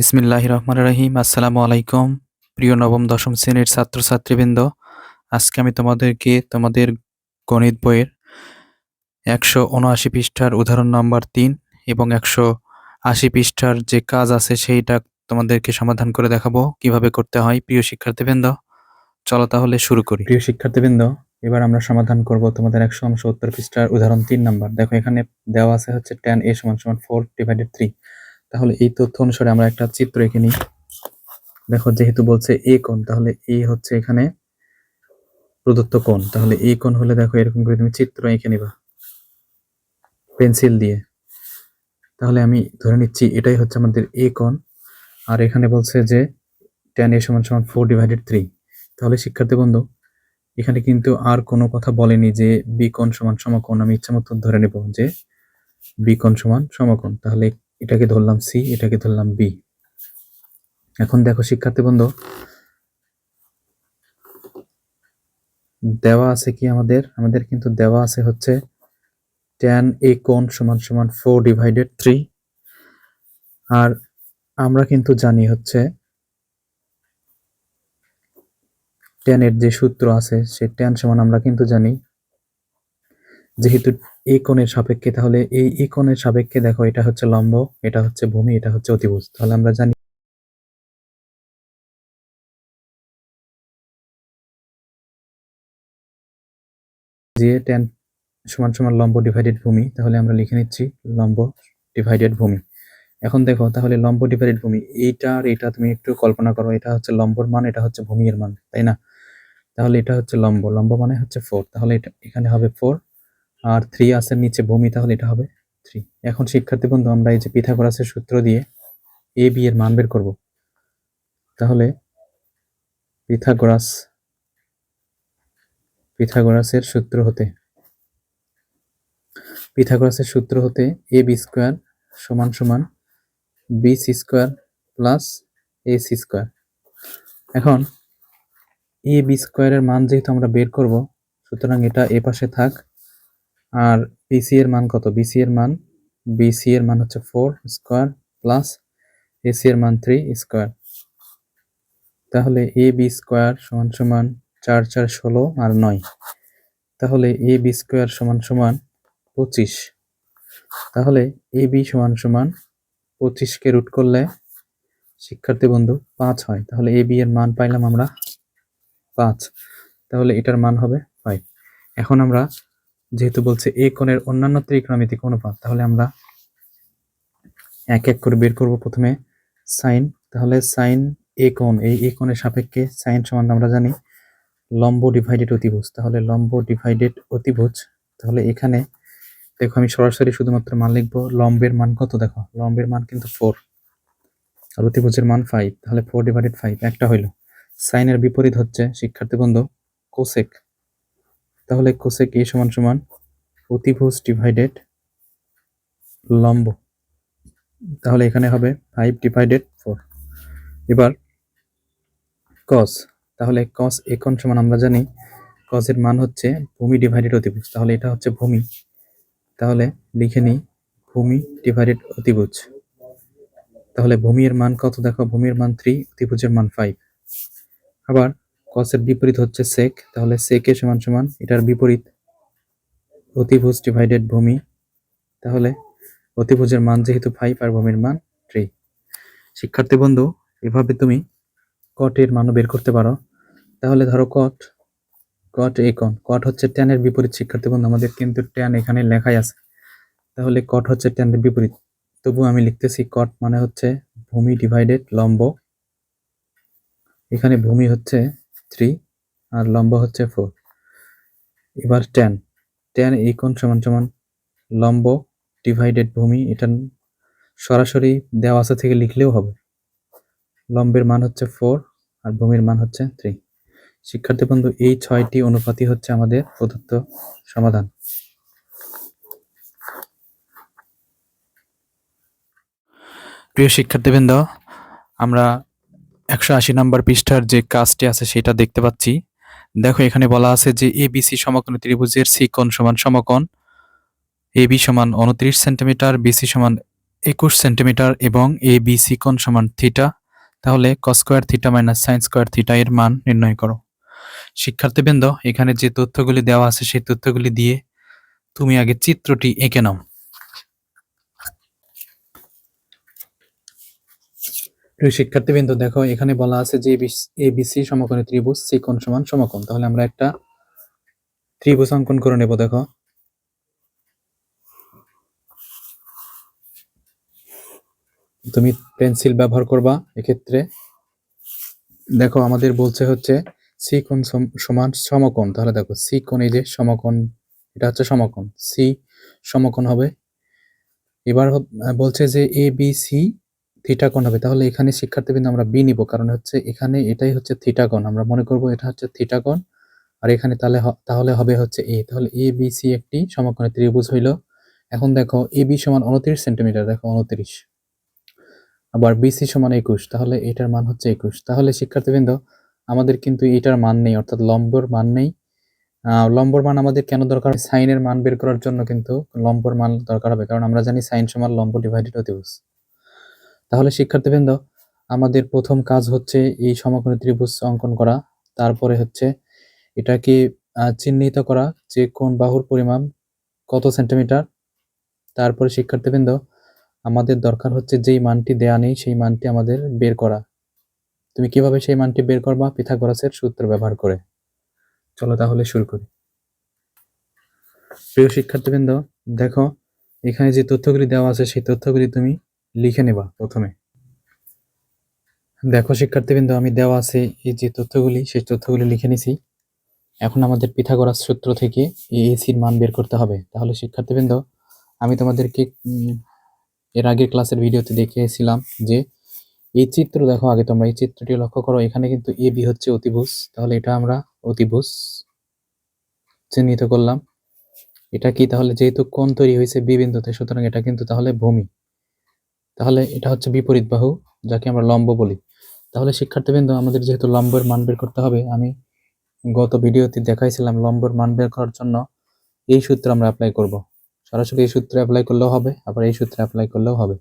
বিসমিল্লাহ রহমান রহিম। আসসালামু আলাইকুম, প্রিয় নবম, দশম শ্রেণির ছাত্রছাত্রীবৃন্দ। আজকে আমি তোমাদেরকে তোমাদের গণিত বইয়ের একশো উনআশি পৃষ্ঠার উদাহরণ নম্বর তিন এবং একশো আশি পৃষ্ঠার যে কাজ আছে সেইটা তোমাদেরকে সমাধান করে দেখাবো, কীভাবে করতে হয়। প্রিয় শিক্ষার্থীবৃন্দ, চলো তাহলে শুরু করি। প্রিয় শিক্ষার্থীবৃন্দ, এবার আমরা সমাধান করব তোমাদের একশো উনসত্তর পৃষ্ঠার উদাহরণ তিন নাম্বার। দেখো, এখানে দেওয়া আছে হচ্ছে টেন এ সমান সমান ফোর ডিভাইডেড থ্রি তাহলে এই তথ্য অনুসারে আমরা একটা চিত্র এঁকে নিই। দেখো, যেহেতু বলছে এ কোণ, তাহলে এ হচ্ছে এখানে প্রদত্ত কোণ। তাহলে এ কোণ হলে দেখো এরকম করে তুমি চিত্র এঁকে নিবা, পেন্সিল দিয়ে। তাহলে আমি ধরে নিচ্ছি এটাই হচ্ছে আমাদের এ কোণ। আর এখানে বলছে যে টেন এ সমান সমান ফোর ডিভাইডেড থ্রি তাহলে শিক্ষার্থী বন্ধু, এখানে কিন্তু আর কোনো কথা বলেনি যে বি কোণ সমান সমকোণ। আমি ইচ্ছা মতো ধরে নেব যে বি কোণ সমান সমকোণ। তাহলে এটাকে ধরলাম সি, এটাকে ধরলাম বি। এখন দেখো, শিক্ষার্থী বন্ধু, দেওয়া আছে কি আমাদের? আমাদের কিন্তু দেওয়া আছে হচ্ছে টেন এ কোণ সমান সমান ফোর ডিভাইডেড থ্রি আর আমরা কিন্তু জানি হচ্ছে টেনের যে সূত্র আছে, সে টেন সমান আমরা কিন্তু জানি। যেহেতু কোণের সাপেক্ষে, তাহলে এই কোণের সাপেক্ষে দেখো, এটা হচ্ছে লম্ব, এটা হচ্ছে ভূমি, এটা হচ্ছে অতিভুজ। তাহলে আমরা জানি যে টেন সমান সমান লম্ব ডিভাইডেড ভূমি, তাহলে আমরা লিখে নিচ্ছি লম্ব ডিভাইডেড ভূমি। এখন দেখো, তাহলে লম্ব ডিভাইডেড ভূমি, এইটা আর এটা তুমি একটু কল্পনা করো, এটা হচ্ছে লম্বর মান, এটা হচ্ছে ভূমির মান, তাই না? তাহলে এটা হচ্ছে লম্ব লম্ব মানে হচ্ছে ফোর তাহলে এটা, এখানে হবে ফোর আর থ্রি আসের নিচে ভূমি, তাহলে এটা হবে থ্রি এখন শিক্ষার্থী বন্ধু, আমরা এই যে পিথাগোরাসের সূত্র দিয়ে এ বি এর মান বের করব। তাহলে পিথাগোরাস, পিথাগোরাসের সূত্র হতে, পিথাগোরাসের সূত্র হতে এ বি স্কোয়ার সমান সমান B C square plus A C square এখন এ বি স্কোয়ারের মান যেহেতু আমরা বের করব, সুতরাং এটা এ পাশে থাক। আর বিসি এর মান কত? বিসি এর মান বিসি এর মান হচ্ছে ফোর স্কোয়ার প্লাস এসি এর মান থ্রি স্কোয়ার তাহলে এ বি স্কোয়ার সমান সমান চার চার, ষোলো আর নয়। তাহলে এ বি স্কোয়ার সমান সমান পঁচিশ। তাহলে এ বি সমান সমান পঁচিশকে রুট করলে শিক্ষার্থী বন্ধু পাঁচ হয়। তাহলে এ বি এর মান পাইলাম আমরা পাঁচ। তাহলে এটার মান হবে ফাইভ এখন আমরা যেহেতু বলছে এ কোণের অন্যান্য ত্রিকোণমিতিক অনুপাত, তাহলে আমরা এক এক করে বের করব প্রথমে সাইন। তাহলে সাইন এ কোণ, এই এ কোণের সাপেক্ষে সাইন সমান আমরা জানি লম্ব ডিভাইডেড অতিভুজ। তাহলে লম্ব ডিভাইডেড অতিভুজ, তাহলে এখানে দেখো আমি সরাসরি শুধুমাত্র মান লিখব, লম্বের মান কত দেখো? লম্বের মান কিন্তু ফোর আর অতিভুজের মান ফাইভ তাহলে ফোর ডিভাইডেড ফাইভ একটা হইল। সাইনের বিপরীত হচ্ছে, শিক্ষার্থী বন্ধু কোসেক তাহলে কোসেক এ সমান সমান অতিভুজ ডিভাইডেড লম্ব। তাহলে এখানে হবে ফাইভ ডিভাইডেড ফোর এবার কস তাহলে কস একন সমান আমরা জানি কসের মান হচ্ছে ভূমি ডিভাইডেড অতিভুজ। তাহলে এটা হচ্ছে ভূমি। তাহলে লিখে নিই, ভূমি ডিভাইডেড অতিভুজ। তাহলে ভূমির মান কত দেখো? ভূমির মান থ্রি অতিভুজের মান ফাইভ আবার কসের বিপরীত হচ্ছে সেক তাহলে সেকে সমান সমান এটার বিপরীত অতিভুজ ডিভাইডেড ভূমি। তাহলে অতিভুজের মান যেহেতু ফাইভ আর ভূমির মান থ্রি শিক্ষার্থী বন্ধু, এভাবে তুমি কটের মানও বের করতে পারো। তাহলে ধরো কট কট একন কট হচ্ছে ট্যানের বিপরীত শিক্ষার্থী বন্ধু, আমাদের কিন্তু ট্যান এখানে লেখাই আছে। তাহলে কট হচ্ছে ট্যানের বিপরীত। তবু আমি লিখতেছি কট মানে হচ্ছে ভূমি ডিভাইডেড লম্ব। এখানে ভূমি হচ্ছে থ্রি আর লম্ব হচ্ছে ফোর। এবার ট্যান ট্যান এই কোণ সমান সমান লম্ব ডিভাইডেড ভূমি, এটা সরাসরি দেওয়া আছে থেকে লিখলেও হবে। লম্বের মান হচ্ছে ফোর আর ভূমির মান হচ্ছে থ্রি। শিক্ষার্থী বন্ধু, এই ছয়টি অনুপাতই হচ্ছে আমাদের প্রদত্ত সমাধান। প্রিয় শিক্ষার্থীবৃন্দ, আমরা একশো আশি নম্বর পৃষ্ঠার যে কাজটি আছে সেটা দেখতে পাচ্ছি। দেখো, এখানে বলা আছে যে এ বিসি সমকোণ ত্রিভুজের সি কোণ সমান সমকোণ। বি সমান উনত্রিশ সেন্টিমিটার বিসি সমান একুশ সেন্টিমিটার এবং এ বি সি কোণ সমান থিটা। তাহলে cos square theta minus sine square theta এর মান নির্ণয় করো। শিক্ষার্থীবৃন্দ, এখানে যে তথ্যগুলি দেওয়া আছে সেই তথ্যগুলি দিয়ে তুমি আগে চিত্রটি এঁকে নাও। প্রিয় শিক্ষার্থীবৃন্দ, দেখো, এখানে বলা আছে যে এ বি সি সমকোণী ত্রিভুজ সি কোণ সমান সমকোণ। তাহলে আমরা একটা ত্রিভুজ অঙ্কন করে নেব, দেখো। তুমি পেন্সিল ব্যবহার করবা এক্ষেত্রে। দেখো, আমাদের বলছে হচ্ছে সি কোণ সম- সমান সমকোণ। তাহলে দেখো সি কোণ এই যে সমকোণ, এটা হচ্ছে সমকোণ। সি সমকোণ হবে। এবার বলছে যে এ বি সি থিটা কোণ হবে। তাহলে এখানে শিক্ষার্থীবৃন্দ আমরা বি নিব, কারণ হচ্ছে এখানে এটাই হচ্ছে থিটা কোণ আমরা মনে করব এটা হচ্ছে থিটা কোণ আর এখানে তাহলে তাহলে হবে হচ্ছে এ তাহলে এ বি সি একটি সমকোণী ত্রিভুজ হইল। এখন দেখো এ বি সমান উনত্রিশ সেন্টিমিটার, দেখো উনত্রিশ। আবার বিসি সমান একুশ, তাহলে এটার মান হচ্ছে একুশ। তাহলে শিক্ষার্থীবৃন্দ, আমাদের কিন্তু এটার মান নেই, অর্থাৎ লম্বর মান নেই। লম্বর মান আমাদের কেন দরকার? সাইনের মান বের করার জন্য কিন্তু লম্বর মান দরকার হবে, কারণ আমরা জানি সাইন সমান লম্ব ডিভাইডেড অতিভুজ তাহলে শিক্ষার্থীবৃন্দ, আমাদের প্রথম কাজ হচ্ছে এই সমকোণী ত্রিভুজ অঙ্কন করা। তারপরে হচ্ছে এটাকে চিহ্নিত করা যে কোন বাহুর পরিমাণ কত সেন্টিমিটার। তারপরে শিক্ষার্থীবৃন্দ, আমাদের দরকার হচ্ছে যেই মানটি দেয়া নেই সেই মানটি আমাদের বের করা। তুমি কীভাবে সেই মানটি বের করবা? পিথাগোরাসের সূত্র ব্যবহার করে। চলো তাহলে শুরু করি। প্রিয় শিক্ষার্থীবৃন্দ, দেখো, এখানে যে তথ্যগুলি দেওয়া আছে সেই তথ্যগুলি তুমি লিখে নেবা প্রথমে। দেখো, শিক্ষার্থীবৃন্দ, আমি দেওয়া আছে এই যে তথ্যগুলি, সেই তথ্যগুলি লিখে নিছি। এখন আমাদের পিথাগোরাস সূত্র থেকে এসির মান বের করতে হবে। তাহলে, শিক্ষার্থীবৃন্দ, আমি তোমাদেরকে এর আগের ক্লাসের ভিডিওতে দেখিয়েছিলাম যে এই চিত্র দেখো, আগে তোমরা এই চিত্রটি লক্ষ্য করো। এখানে কিন্তু এ বি হচ্ছে অতিভুজ। তাহলে এটা আমরা অতিভুজ চিহ্নিত করলাম। এটা কি? তাহলে যেহেতু কোণ তৈরি হয়েছে বি বিন্দুতে, সুতরাং এটা কিন্তু তাহলে ভূমি। তাহলে এটা হচ্ছে বিপরীত বাহু, যাকে আমরা লম্ব বলি। তাহলে শিক্ষার্থীবৃন্দ, আমাদের যেহেতু লম্বের মান বের করতে হবে, আমি গত ভিডিওতে দেখাইছিলাম লম্বের মান বের করার জন্য এই সূত্র আমরা অ্যাপ্লাই করব। সরাসরি এই সূত্রে অ্যাপ্লাই করলেও হবে, আবার এই সূত্রে অ্যাপ্লাই করলেও হবে।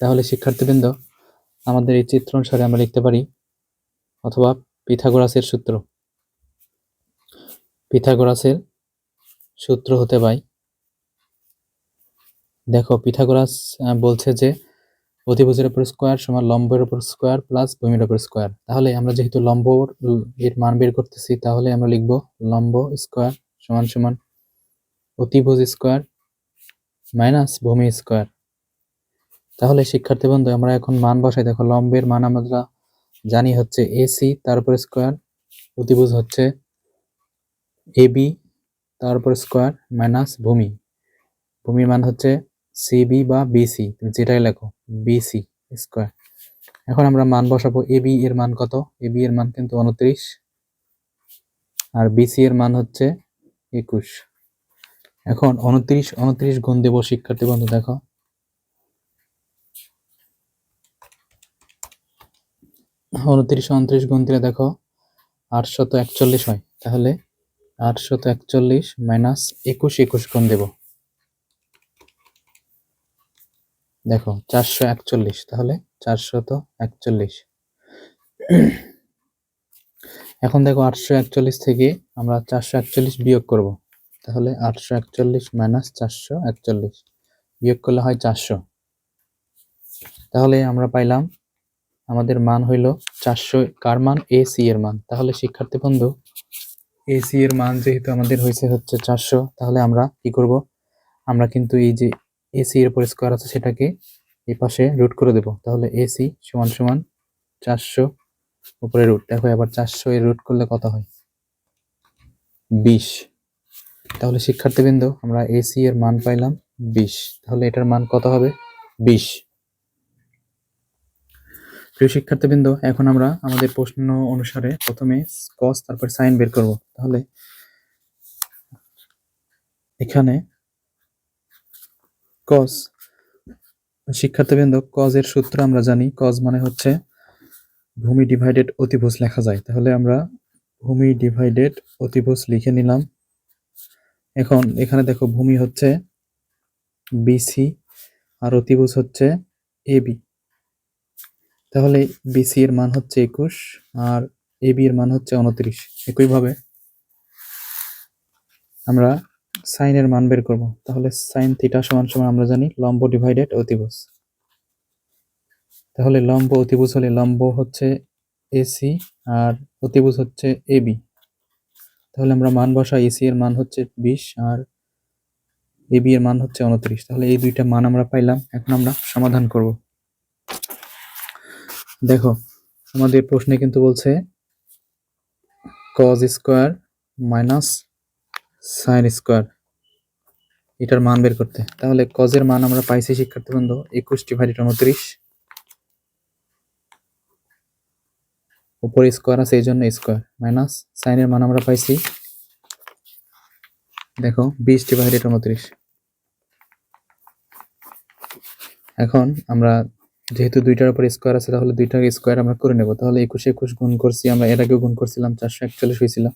তাহলে শিক্ষার্থীবৃন্দ, আমাদের এই চিত্র অনুসারে আমরা লিখতে পারি, অথবা পিথাগোরাসের সূত্র। পিথাগোরাসের সূত্র হতে পাই দেখো, পিথাগোরাস বলছে যে অতিভুজের উপর স্কোয়ার সমান লম্বের উপর স্কোয়ার প্লাস ভূমির উপর স্কোয়ার তাহলে আমরা যেহেতু লম্ব এর মান বের করতেছি, তাহলে আমরা লিখব লম্ব স্কোয়ার সমান সমান অতিভুজ স্কোয়ার মাইনাস ভূমি স্কোয়ার তাহলে শিক্ষার্থী বন্ধু, আমরা এখন মান বসাই। দেখো, লম্বের মান আমরা জানি হচ্ছে এসি তার উপর স্কোয়ার অতিভুজ হচ্ছে এবি তার উপর স্কোয়ার মাইনাস ভূমি। ভূমির মান হচ্ছে সিবি বা বিসি যেটাই লেখো বিসি স্কোয়ার এখন আমরা মান বসাবো এবি এর মান কত? এবি এর মান কিন্তু উনত্রিশ, আর বিসি এর মান হচ্ছে একুশ। এখন উনত্রিশ উনত্রিশ গুণ দেবো শিক্ষার্থী বন্ধু, দেখো। উনত্রিশ উনত্রিশ গুণ দিলে দেখো, আটশত একচল্লিশ হয়। তাহলে আটশত একচল্লিশ মাইনাস একুশ একুশ গুণ দেব। দেখো, চারশো একচল্লিশ, তাহলে চারশত একচল্লিশ। এখন দেখো, আটশো একচল্লিশ থেকে আমরা চারশো একচল্লিশ বিয়োগ করব। তাহলে আটশো একচল্লিশ মাইনাস চারশো একচল্লিশ বিয়োগ করলে হয় চারশো। তাহলে আমরা পাইলাম, আমাদের মান হইল চারশো, কার মান? এ সি এর মান। তাহলে শিক্ষার্থী বন্ধু এ সি এর মান যেহেতু আমাদের হয়েছে হচ্ছে চারশো, তাহলে আমরা কি করব? আমরা কিন্তু এই যে এসি এর উপর স্কোয়ার আছে সেটাকে এই পাশে রুট করে দেব। তাহলে এসি সমান সমান চারশো উপরে রুট দেখো এবার চারশো এর রুট করলে কত হয়? বিশ। তাহলে শিক্ষার্থীবৃন্দ, আমরা এসি এর মান পাইলাম বিশ। তাহলে এটার মান কত হবে? বিশ। প্রিয় শিক্ষার্থীবৃন্দ, এখন আমরা আমাদের প্রশ্ন অনুসারে প্রথমে কস তারপর সাইন বের করব। তাহলে এখানে কস শিক্ষার্থীবৃন্দ, কজ এর সূত্র আমরা জানি। কজ মানে হচ্ছে ভূমি ডিভাইডেড অতিভুজ লেখা যায়। তাহলে আমরা ভূমি ডিভাইডেড অতিভুজ লিখে নিলাম। এখন এখানে দেখো ভূমি হচ্ছে বিসি আর অতিভুজ হচ্ছে এ বি তাহলে বিসি এর মান হচ্ছে একুশ আর এ বি এর মান হচ্ছে উনত্রিশ। একইভাবে আমরা সাইনের মান বের করব। তাহলে সাইন থিটা সমান সমান আমরা জানি লম্ব ডিভাইডেড অতিভুজ। তাহলে লম্ব অতিভুজ হলে লম্ব হচ্ছে এসি আর অতিভুজ হচ্ছে এবি তাহলে আমরা মান বসা এসি এর মান হচ্ছে বিশ আর এবি এর মান হচ্ছে উনত্রিশ। তাহলে এই দুইটা মান আমরা পাইলাম, এখন আমরা সমাধান করব। দেখো, আমাদের প্রশ্নে কিন্তু বলছে cos square minus sine square এটার মান বের করতে। তাহলে কজের মান আমরা পাইছি শিক্ষার্থী বন্ধু একুশ ডিভাইডেড উনত্রিশ উপরে স্কোয়ার আছে এই জন্য স্কোয়ার মাইনাস সাইনের মান আমরা পাইছি, দেখো, বিশ ডিভাইডেড উনত্রিশ এখন আমরা যেহেতু দুইটার উপর স্কোয়ার আছে, তাহলে দুইটার স্কোয়ার আমরা করে নেব। তাহলে একুশে একুশ গুণ করছি, আমরা এর আগেও গুণ করছিলাম, চারশো একচল্লিশ হয়েছিল।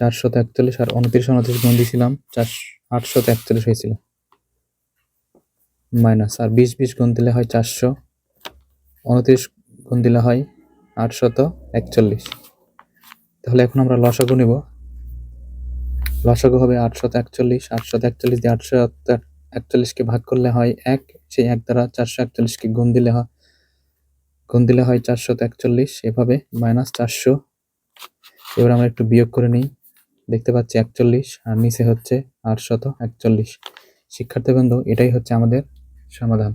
চারশত একচল্লিশ আর উনত্রিশ উনত্রিশ গুণ দিয়েছিলাম চার আটশত একচল্লিশ হয়েছিল। মাইনাস। আর বিশ বিশ গুণ দিলে হয় চারশো। উনত্রিশ গুণ দিলে হয় আটশত একচল্লিশ। তাহলে এখন আমরা লসাগু নেব। লসাগু হবে আটশত একচল্লিশ। আটশত একচল্লিশ দিয়ে আটশো একচল্লিশকে ভাগ করলে হয় এক। সেই এক দ্বারা চারশো একচল্লিশকে গুণ দিলে হয় গুণ দিলে হয় চারশত একচল্লিশ। এভাবে মাইনাস চারশো। এবার আমরা একটু বিয়োগ করে নিই। দেখতে পাচ্ছি একচল্লিশ আর নিচে হচ্ছে আটশত একচল্লিশ। শিক্ষার্থীবৃন্দ এটাই হচ্ছে আমাদের সমাধান।